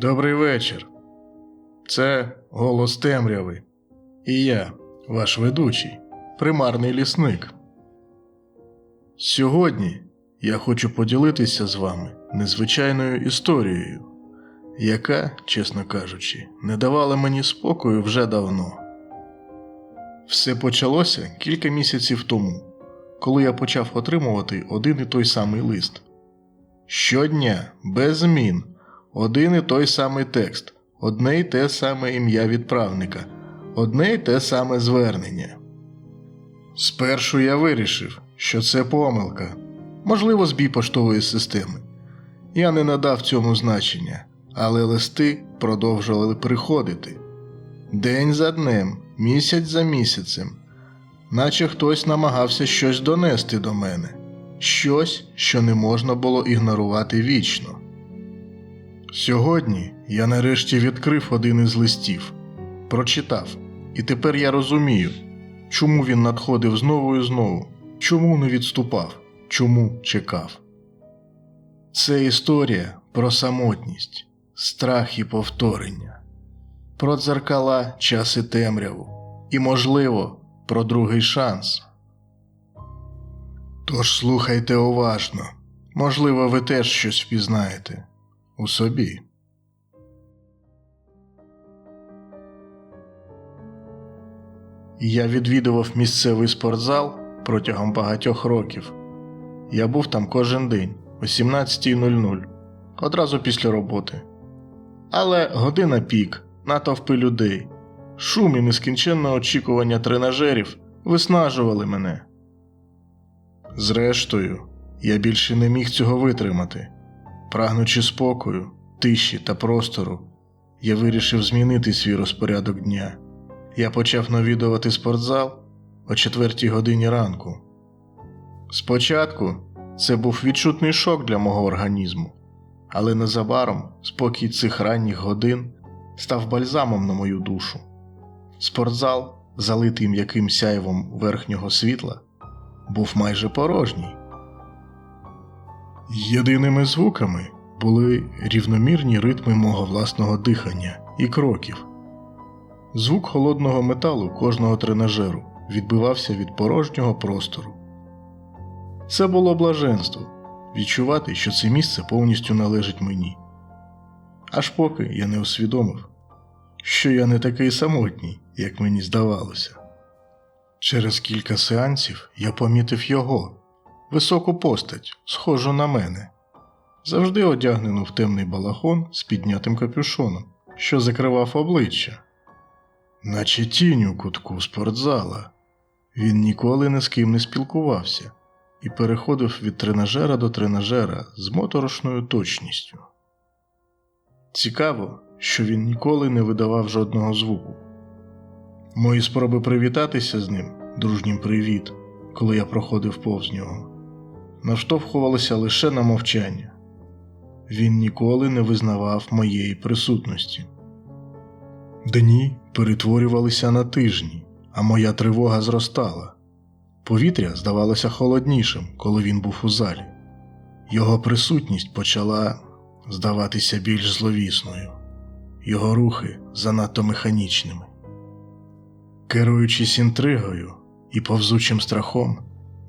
Добрий вечір. Це голос темряви. І я, ваш ведучий, примарний лісник. Сьогодні я хочу поділитися з вами незвичайною історією, яка, чесно кажучи, не давала мені спокою вже давно. Все почалося кілька місяців тому, коли я почав отримувати один і той самий лист. Щодня, без змін, один і той самий текст, одне й те саме ім'я відправника, одне й те саме звернення. Спершу я вирішив, що це помилка, можливо, збій поштової системи. Я не надав цьому значення, але листи продовжували приходити. День за днем, місяць за місяцем, наче хтось намагався щось донести до мене, щось, що не можна було ігнорувати вічно. Сьогодні я нарешті відкрив один із листів, прочитав, і тепер я розумію, чому він надходив знову і знову, чому не відступав, чому чекав. Це історія про самотність, страх і повторення, про дзеркала, час і темряву, і, можливо, про другий шанс. Тож слухайте уважно, можливо, ви теж щось впізнаєте у собі. Я відвідував місцевий спортзал протягом багатьох років. Я був там кожен день о 17.00, одразу після роботи. Але година пік, натовпи людей, шум і нескінченне очікування тренажерів виснажували мене. Зрештою, я більше не міг цього витримати. Прагнучи спокою, тиші та простору, я вирішив змінити свій розпорядок дня. Я почав навідувати спортзал о 4 годині ранку. Спочатку це був відчутний шок для мого організму, але незабаром спокій цих ранніх годин став бальзамом на мою душу. Спортзал, залитий м'яким сяйвом верхнього світла, був майже порожній. Єдиними звуками були рівномірні ритми мого власного дихання і кроків. Звук холодного металу кожного тренажеру відбивався від порожнього простору. Це було блаженство відчувати, що це місце повністю належить мені. Аж поки я не усвідомив, що я не такий самотній, як мені здавалося. Через кілька сеансів я помітив його високу постать, схожу на мене, завжди одягнену в темний балахон з піднятим капюшоном, що закривав обличчя, наче тінь у кутку спортзала. Він ніколи ні з ким не спілкувався і переходив від тренажера до тренажера з моторошною точністю. Цікаво, що він ніколи не видавав жодного звуку. Мої спроби привітатися з ним, дружнім привіт, коли я проходив повз нього, наштовхувалися лише на мовчання. Він ніколи не визнавав моєї присутності. Дні перетворювалися на тижні, а моя тривога зростала. Повітря здавалося холоднішим, коли він був у залі. Його присутність почала здаватися більш зловісною, його рухи занадто механічними. Керуючись інтригою і повзучим страхом,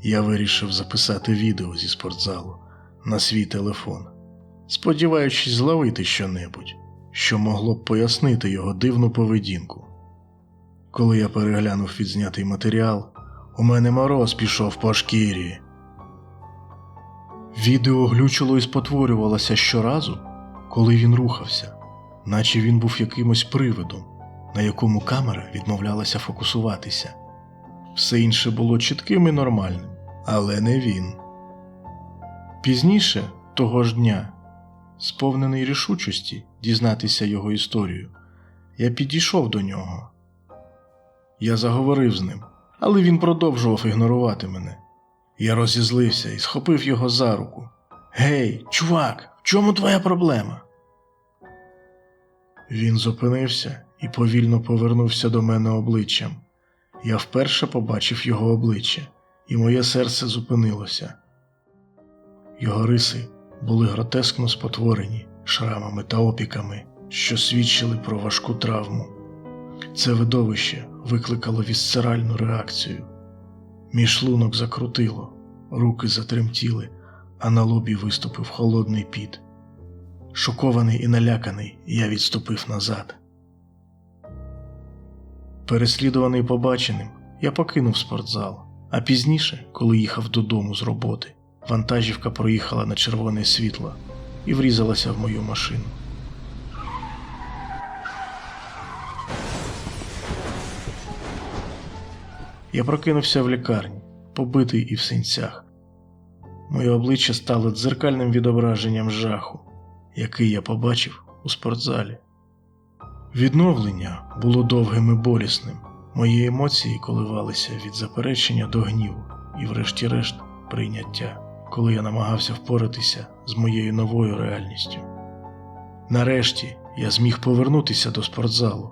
я вирішив записати відео зі спортзалу на свій телефон, сподіваючись зловити щонебудь, що могло б пояснити його дивну поведінку. Коли я переглянув відзнятий матеріал, у мене мороз пішов по шкірі. Відео глючило і спотворювалося щоразу, коли він рухався, наче він був якимось привидом, на якому камера відмовлялася фокусуватися. Все інше було чітким і нормальним, але не він. Пізніше того ж дня, сповнений рішучості дізнатися його історію, я підійшов до нього. Я заговорив з ним, але він продовжував ігнорувати мене. Я розізлився і схопив його за руку. Гей, чувак, в чому твоя проблема? Він зупинився і повільно повернувся до мене обличчям. Я вперше побачив його обличчя, і моє серце зупинилося. Його риси були гротескно спотворені шрамами та опіками, що свідчили про важку травму. Це видовище викликало вісцеральну реакцію. Мій шлунок закрутило, руки затремтіли, а на лобі виступив холодний піт. Шокований і наляканий, я відступив назад. Переслідуваний побаченим, я покинув спортзал, а пізніше, коли їхав додому з роботи, вантажівка проїхала на червоне світло і врізалася в мою машину. Я прокинувся в лікарні, побитий і в синцях. Моє обличчя стало дзеркальним відображенням жаху, який я побачив у спортзалі. Відновлення було довгим і болісним. Мої емоції коливалися від заперечення до гніву і, врешті-решт, прийняття, коли я намагався впоратися з моєю новою реальністю. Нарешті я зміг повернутися до спортзалу.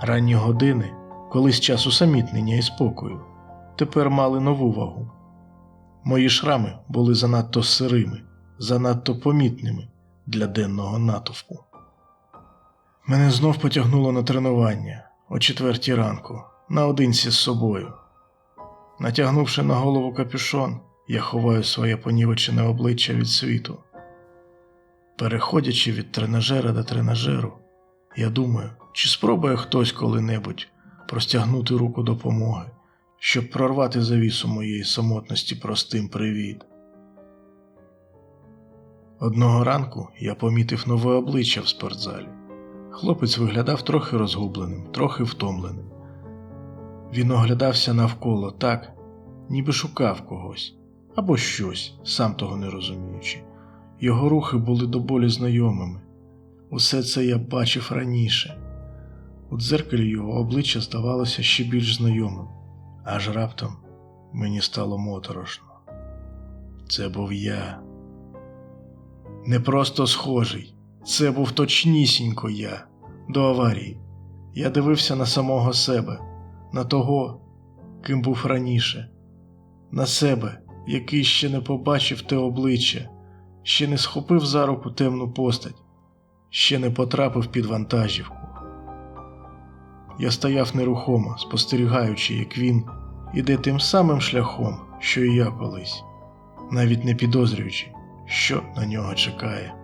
Ранні години, колись час усамітнення і спокою, тепер мали нову вагу. Мої шрами були занадто сирими, занадто помітними для денного натовпу. Мене знов потягнуло на тренування о четвертій ранку, наодинці з собою. Натягнувши на голову капюшон, я ховаю своє понівечене обличчя від світу. Переходячи від тренажера до тренажеру, я думаю, чи спробує хтось коли-небудь простягнути руку допомоги, щоб прорвати завісу моєї самотності простим привіт. Одного ранку я помітив нове обличчя в спортзалі. Хлопець виглядав трохи розгубленим, трохи втомленим. Він оглядався навколо так, ніби шукав когось або щось, сам того не розуміючи. Його рухи були до болі знайомими. Усе це я бачив раніше. У дзеркалі його обличчя здавалося ще більш знайомим, аж раптом мені стало моторошно. Це був я. Не просто схожий, це був точнісінько я до аварії. Я дивився на самого себе, на того, ким був раніше, на себе, який ще не побачив те обличчя, ще не схопив за руку темну постать, ще не потрапив під вантажівку. Я стояв нерухомо, спостерігаючи, як він іде тим самим шляхом, що і я колись, навіть не підозрюючи, що на нього чекає.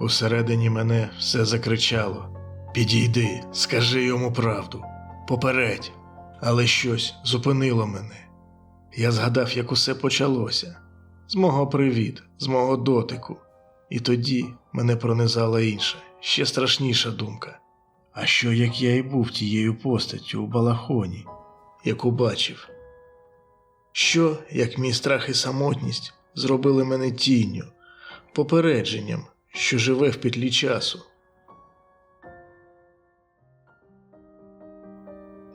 Усередині мене все закричало Підійди, скажи йому правду, попередь, але щось зупинило мене. Я згадав, як усе почалося з мого привіт, з мого дотику, і тоді мене пронизала інша, ще страшніша думка. А що як я і був тією постаттю у балахоні, яку бачив? Що, як мій страх і самотність зробили мене тінню, попередженням, що живе в петлі часу?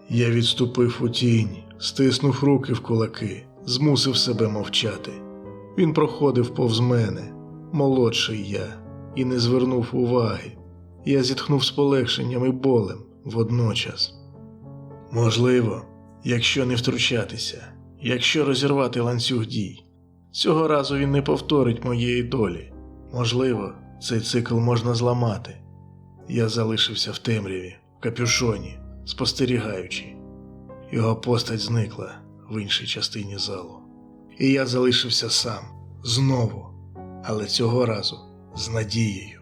Я відступив у тінь, стиснув руки в кулаки, змусив себе мовчати. Він проходив повз мене, молодший я, і не звернув уваги. Я зітхнув з полегшенням і болем водночас. Можливо, якщо не втручатися, якщо розірвати ланцюг дій, цього разу він не повторить моєї долі. Можливо, цей цикл можна зламати. Я залишився в темряві, в капюшоні, спостерігаючи. Його постать зникла в іншій частині залу. І я залишився сам знову, але цього разу з надією.